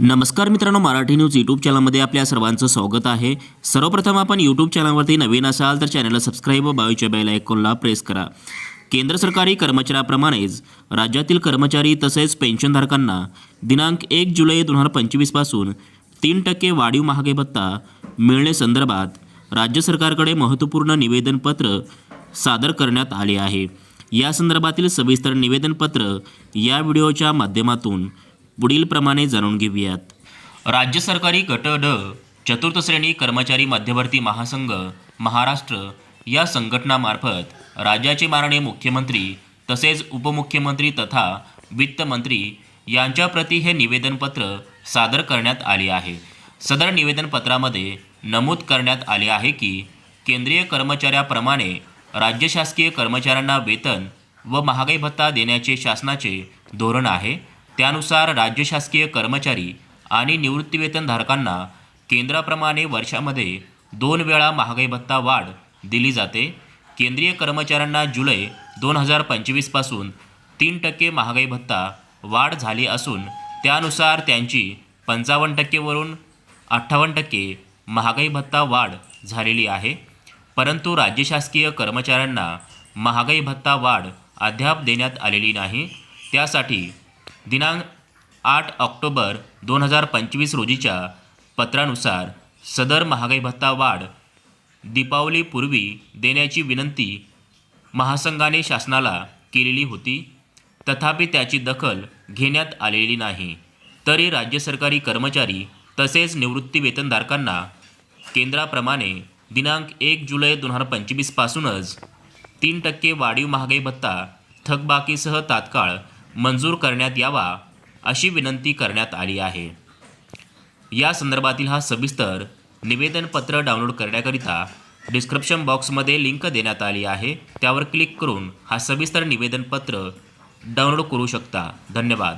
नमस्कार मित्रांनो Marathi news YouTube चॅनलमध्ये आपल्या सर्वांचं स्वागत आहे. सर्वप्रथम आपण यूट्यूब चॅनलवरती नवीन असाल तर चॅनलला सबस्क्राईब व बाजूच्या बेल आयकॉनला प्रेस करा. केंद्र सरकारी कर्मचाऱ्याप्रमाणेच राज्यातील कर्मचारी तसेच पेन्शनधारकांना दिनांक एक जुलै दोन हजार पंचवीसपासून तीन टक्के वाढीव महागाई भत्ता मिळण्यासंदर्भात संदर्भात राज्य सरकारकडे महत्त्वपूर्ण निवेदनपत्र सादर करण्यात आले आहे. या संदर्भातील सविस्तर निवेदनपत्र या व्हिडिओच्या माध्यमातून पुढीलप्रमाणे जाणून घेऊयात. राज्य सरकारी गट ड चतुर्थ श्रेणी कर्मचारी मध्यवर्ती महासंघ महाराष्ट्र या संघटनामार्फत राज्याचे माननीय मुख्यमंत्री तसेच उपमुख्यमंत्री तथा वित्तमंत्री यांच्याप्रती हे निवेदनपत्र सादर करण्यात आले आहे. सदर निवेदनपत्रामध्ये नमूद करण्यात आले आहे की केंद्रीय कर्मचाऱ्याप्रमाणे राज्य शासकीय कर्मचाऱ्यांना वेतन व महागाई भत्ता देण्याचे शासनाचे धोरण आहे. त्यानुसार राज्य शासकीय कर्मचारी आणि निवृत्तीवेतनधारकांना केंद्राप्रमाणे वर्षामध्ये दोन वेळा महागाई भत्ता वाढ दिली जाते. केंद्रीय कर्मचाऱ्यांना जुलै दोन हजार पंचवीसपासून तीन टक्के महागाई भत्ता वाढ झाली असून त्यानुसार त्यांची पंचावन्न टक्केवरून अठ्ठावन्न टक्के महागाई भत्ता वाढ झालेली आहे. परंतु राज्य शासकीय कर्मचाऱ्यांना महागाई भत्ता वाढ अद्याप देण्यात आलेली नाही. त्यासाठी दिनांक आठ ऑक्टोबर दोन हजार पंचवीस रोजीच्या पत्रानुसार सदर महागाई भत्ता वाढ दीपावलीपूर्वी देण्याची विनंती महासंघाने शासनाला केलेली होती. तथापि त्याची दखल घेण्यात आलेली नाही. तरी राज्य सरकारी कर्मचारी तसेच निवृत्तीवेतनधारकांना केंद्राप्रमाणे दिनांक एक जुलै दोन हजार पंचवीसपासूनच तीन टक्के वाढीव महागाई भत्ता थकबाकीसह तात्काळ मंजूर करण्यात यावा अशी विनंती करण्यात आली आहे. या संदर्भातील हा सविस्तर निवेदनपत्र डाउनलोड करण्याकरिता डिस्क्रिप्शन बॉक्समध्ये लिंक देण्यात आली आहे. त्यावर क्लिक करून हा सविस्तर निवेदनपत्र डाउनलोड करू शकता. धन्यवाद.